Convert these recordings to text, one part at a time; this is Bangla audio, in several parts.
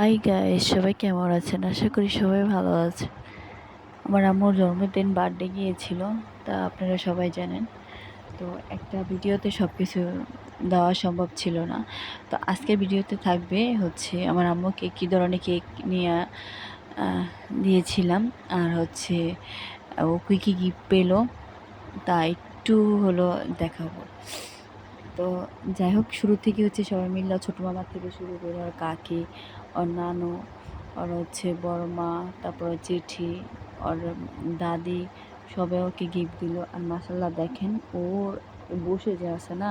হাই গাইস সবাই কেমন আছেন? আশা করি সবাই ভালো আছে আমার আম্মুর জন্মদিন বার্থডে গিয়েছিল, তা আপনারা সবাই জানেন। তো একটা ভিডিওতে সব কিছু দেওয়া সম্ভব ছিল না। তো আজকের ভিডিওতে থাকবে হচ্ছে আমার আম্মুকে কী ধরনের কেক নিয়ে দিয়েছিলাম। আর হচ্ছে, ও কী কী গিফট পেল, তা একটু হলো দেখাবো। তো যাই হোক, শুরু থেকে হচ্ছে সবাই মিলে ছোটো মামার থেকে শুরু করে ওর কাকি ওর নানু ওর হচ্ছে বড় মা, তারপর জেঠি ওর দাদি সবাই ওকে গিফট দিল। আর মাসাল্লাহ দেখেন ওর বসে যে আছে না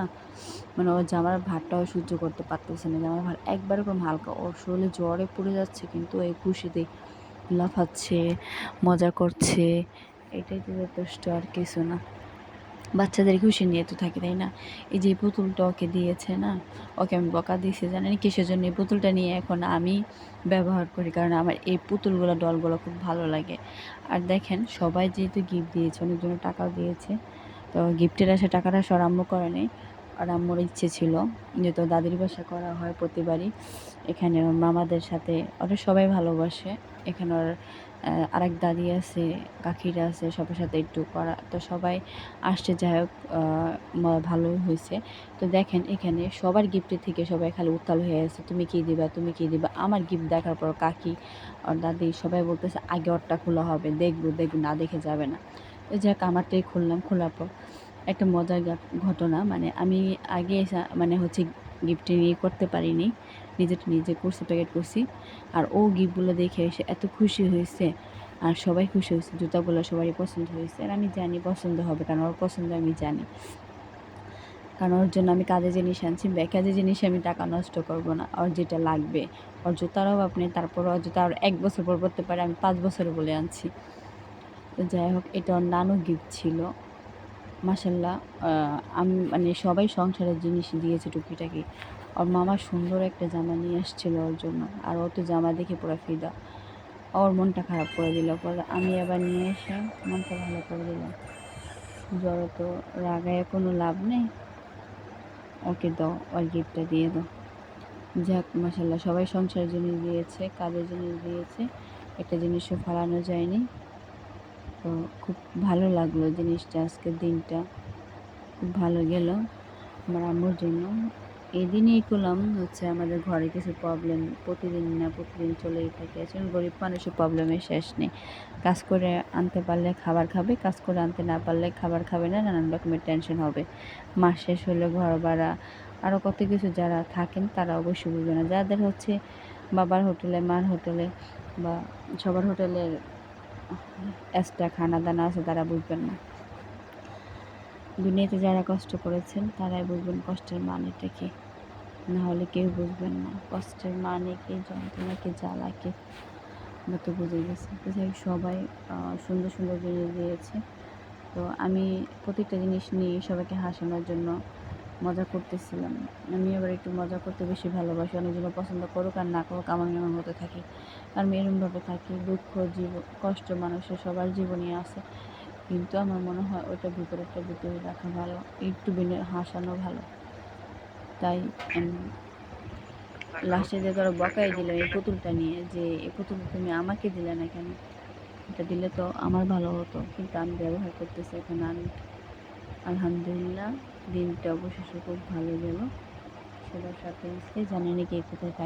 মানে ওর জামার ভাতটাও সহ্য করতে পারতেছে না। জামার ভাত একবার করে হালকা, ওর শরীরে জ্বরে পড়ে যাচ্ছে, কিন্তু এই খুশিতে লাফাচ্ছে, মজা করছে, এটাই তো যথেষ্ট আর কিছু না। বাচ্চাদের খুশি নিয়ে তো থাকি, তাই না? এই যে পুতুলটা ওকে দিয়েছে, না? ওকে আমি বকা দিয়েছি, জানেন? কিসের জন্য এই পুতুলটা নিয়ে এখন আমি ব্যবহার করি? কারণ আমার এই পুতুলগুলো, ডলগুলো খুব ভালো লাগে। আর দেখেন, সবাই যেহেতু গিফট দিয়েছে অনেকজনের টাকাও দিয়েছে, তো গিফটের আসে টাকাটা সর আম্মু করে নেই। আর আম্মুর ইচ্ছে ছিল যেহেতু দাদির বাসা করা হয় প্রতিবারই। এখানে মামাদের সাথে, ওরা সবাই ভালোবাসে। এখানে ওর আহ, আরেক দাদি আছে কাকিরা আছে সবার সাথে একটু করা। তো সবাই আসছে যাই হোক ভালোই হয়েছে। তো দেখেন এখানে সবার গিফটের থেকে সবাই খালি উত্তাল হয়ে আছে। তুমি কি দিবা তুমি কি দিবা? আমার গিফট দেখার পর কাকি আর দাদি সবাই বলতেছে আগে ওরটা খোলা হবে দেখব দেখব না দেখে যাবে না। তো যাই হোক আমারটাই খুললাম খোলার পর একটা মজার ঘটনা। মানে আমি আগে মানে হচ্ছে গিফট নিয়ে করতে পারিনি। নিজেটা নিজে করছি প্যাকেট করছি। আর ও গিফটগুলো দেখে এসে এত খুশি হয়েছে। আর সবাই খুশি হয়েছে, জুতাগুলো সবারই পছন্দ হয়েছে। আর আমি জানি পছন্দ হবে, কারণ ওর পছন্দ আমি জানি। কারণ ওর জন্য আমি কাজে জিনিস আনছি কাজে জিনিসে আমি টাকা নষ্ট করব না। ওর যেটা লাগবে, ওর জুতার অভাব নেই, তারপর ওর জুতা আর এক বছর পর পরতে পারে, আমি পাঁচ বছর বলে আনছি। তো যাই হোক, এটা ওর নানু গিফট ছিল। মাসাল্লাহ আমি মানে সবাই সংসারের জিনিস দিয়েছে টুকিটাকি। ওর মামা সুন্দর একটা জামা নিয়ে আসছিল ওর জন্য, আর ও তো জামা দেখে পুরো ফিদা। ওর মনটা খারাপ করে দিল, পরে আমি আবার নিয়ে এসে মনটা ভালো করে দিলাম। জ্বর তো রাগায় কোনো লাভ নেই। ওকে দাও, ওর গিফটটা দিয়ে দাও। যাক মাসাল্লাহ সবাই সংসারের জিনিস দিয়েছে, কাজের জিনিস দিয়েছে, একটা জিনিসও ফালানো যায়নি। তো খুব ভালো লাগল জিনিসটা, আজকের দিনটা। খুব ভালো গেল আমার আম্মুর জন্য। এই দিনই করলাম হচ্ছে আমাদের ঘরে কিছু প্রবলেম প্রতিদিন না প্রতিদিন চলেই থাকে। আসলে গরিব মানুষের প্রবলেমের শেষ নেই। কাজ করে আনতে পারলে খাবার খাবে, কাজ করে আনতে না পারলে খাবার খাবে না, নানান রকমের টেনশন হবে। মাস শেষ হলে ঘর ভাড়া আরও কত কিছু যারা থাকেন তারা অবশ্যই বুঝবে না। যাদের হচ্ছে বাবার হোটেলে, মার হোটেলে বা সবার হোটেলের এক্সট্রা খানা দানা আছে তারা বুঝবেন না। দুনিয়াতে যারা কষ্ট করেছেন, তারাই বুঝবেন কষ্টের মানেটা কি। না হলে কেউ বুঝবেন না। কষ্টের মানে কি, যন্ত্রণা কি, জ্বালা কি তো বুঝে গেছি। যাই সবাই সুন্দর সুন্দর জিনিস দিয়েছে। তো আমি প্রত্যেকটা জিনিস নিয়ে সবাইকে হাসানোর জন্য মজা করতেছিলাম। আমি আবার একটু মজা করতে বেশি ভালোবাসি অনেকজন পছন্দ করুক আর না করুক, আমার আমার মতো থাকি। কারণ এরমভাবে থাকি, দুঃখ, জীব, কষ্ট মানুষের সবার জীবনে আছে। কিন্তু আমার মনে হয় ওটা ভিতরে একটা ভিতরে রাখা ভালো, একটু বিনে হাসানো ভালো। তাই লাস্টে যে ধরো বকাই দিল এই পুতুলটা নিয়ে যে, এই পুতুল তুমি আমাকে দিলে না কেন? এটা দিলে তো আমার ভালো হতো, কিন্তু আমি ব্যবহার করতেছি এখন আমি আলহামদুলিল্লাহ, দিনটা অবশেষে খুব ভালো গেল। সবার সাথে জানেনি কে কোথায় থাকে।